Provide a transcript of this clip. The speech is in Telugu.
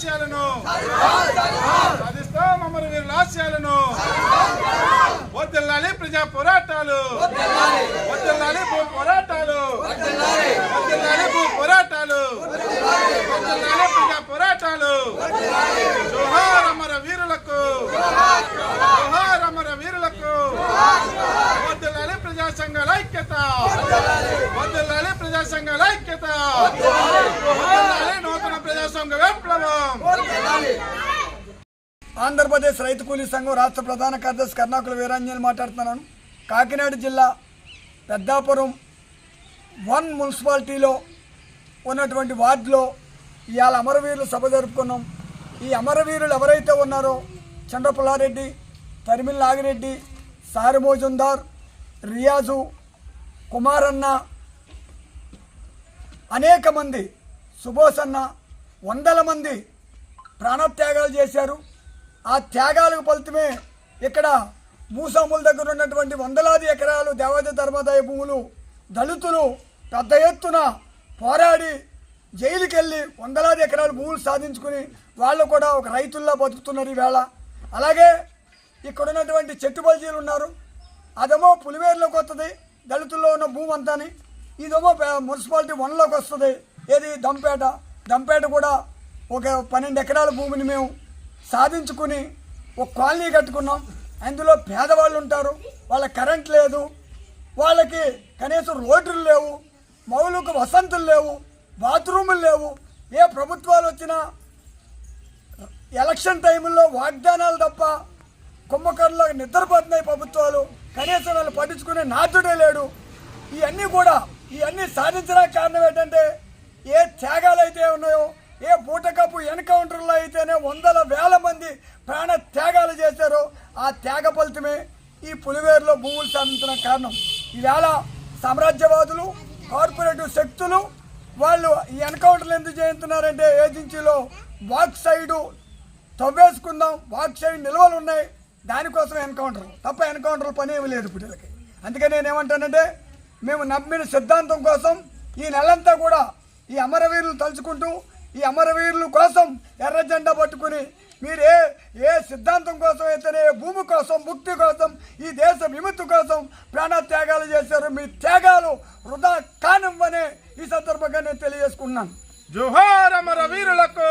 ఆశయాలను సాధిస్తాం అమరవీరుల ఆశయాలను వద్దెల్లాలి ప్రజా పోరాటాలు. వద్దెల్లాలి. భూ పోరాటాలు. వద్దెల్లాలి. భూ పోరాటాలు. వద్దెల్లాలి. ప్రజా పోరాటాలు. జోహార్ అమర వీరులకు. జోహార్ అమర వీరులకు. వద్దెల్లాలి ప్రజా సంఘాల ఐక్యత. వద్దెల్లాలి. ప్రజా సంఘాల ఐక్యత. విప్లవం ఆంధ్రప్రదేశ్ రైతు కూలీ సంఘం రాష్ట్ర ప్రధాన కార్యదర్శి కర్ణాకుల వీరాంజనేయులు మాట్లాడుతున్నాను. కాకినాడ జిల్లా పెద్దాపురం వన్ మున్సిపాలిటీలో ఉన్నటువంటి వార్డులో ఇవాళ అమరవీరులు సభ జరుపుకున్నాం. ఈ అమరవీరులు ఎవరైతే ఉన్నారో చంద్రపుల్లారెడ్డి తరిమిల్ నాగిరెడ్డి సారి మోజుందార్ రియాజు కుమారన్న అనేక మంది సుభోష్ అన్న వందల మంది ప్రాణత్యాగాలు చేశారు. ఆ త్యాగాలకు ఫలితమే ఇక్కడ మూసాముల దగ్గర ఉన్నటువంటి వందలాది ఎకరాలు దేవాది ధర్మాదాయ భూములు దళితులు పెద్ద ఎత్తున పోరాడి జైలుకి వెళ్ళి వందలాది ఎకరాలు భూములు సాధించుకుని వాళ్ళు కూడా ఒక రైతుల్లా బతుకుతున్నారు ఈవేళ. అలాగే ఇక్కడ ఉన్నటువంటి చెట్టు బల్జీలు ఉన్నారు. అదేమో పులివేరులోకి వస్తుంది దళితుల్లో ఉన్న భూమి అంతాని ఇదేమో మున్సిపాలిటీ వన్లోకి వస్తుంది ఏది దంపేట. దంపేట కూడా ఒక పన్నెండు ఎకరాల భూమిని మేము సాధించుకుని ఒక కాలనీ కట్టుకున్నాం. అందులో పేదవాళ్ళు ఉంటారు వాళ్ళ కరెంట్ లేదు వాళ్ళకి కనీసం రోడ్లు లేవు మౌలిక వసంతులు లేవు బాత్రూములు లేవు ఏ ప్రభుత్వాలు వచ్చినా ఎలక్షన్ టైంలో వాగ్దానాలు తప్ప కుంభకర్ణలో నిద్రపోతున్నాయి ప్రభుత్వాలు. కనీసం వాళ్ళు పట్టించుకునే నాథుడే లేడు. ఇవన్నీ కూడా ఇవన్నీ సాధించడానికి కారణం ఏంటంటే ఏ త్యాగాలు అయితే ఉన్నాయో ఏ బూటకపు ఎన్కౌంటర్లో అయితేనే వందల వేల మంది ప్రాణ త్యాగాలు చేశారో ఆ త్యాగ ఫలితమే ఈ పులివేరులో భూములు సాధించడానికి కారణం. ఈవేళ సామ్రాజ్యవాదులు కార్పొరేటివ్ శక్తులు వాళ్ళు ఈ ఎన్కౌంటర్లు ఎందుకు చేస్తున్నారంటే ఏజెన్సీలో వాక్ సైడు తవ్వేసుకుందాం వాక్ సైడ్ నిల్వలు ఉన్నాయి దానికోసం ఎన్కౌంటర్ తప్ప ఎన్కౌంటర్ పని ఏమి లేదు ఇప్పుడు అందుకే అందుకని నేను ఏమంటానంటే మేము నమ్మిన సిద్ధాంతం కోసం ఈ నెలంతా కూడా ఈ అమరవీరులు తలుచుకుంటూ ఈ అమరవీరుల కోసం ఎర్ర జెండా పట్టుకుని మీరు ఏ ఏ సిద్ధాంతం కోసం అయితేనే భూమి కోసం ముక్తి కోసం ఈ దేశ విముక్తి కోసం ప్రాణ త్యాగాలు చేశారు. మీ త్యాగాలు వృధా కానివ్వని ఈ సందర్భంగా నేను తెలియజేసుకున్నాను జుహార్ అమరవీరులకు!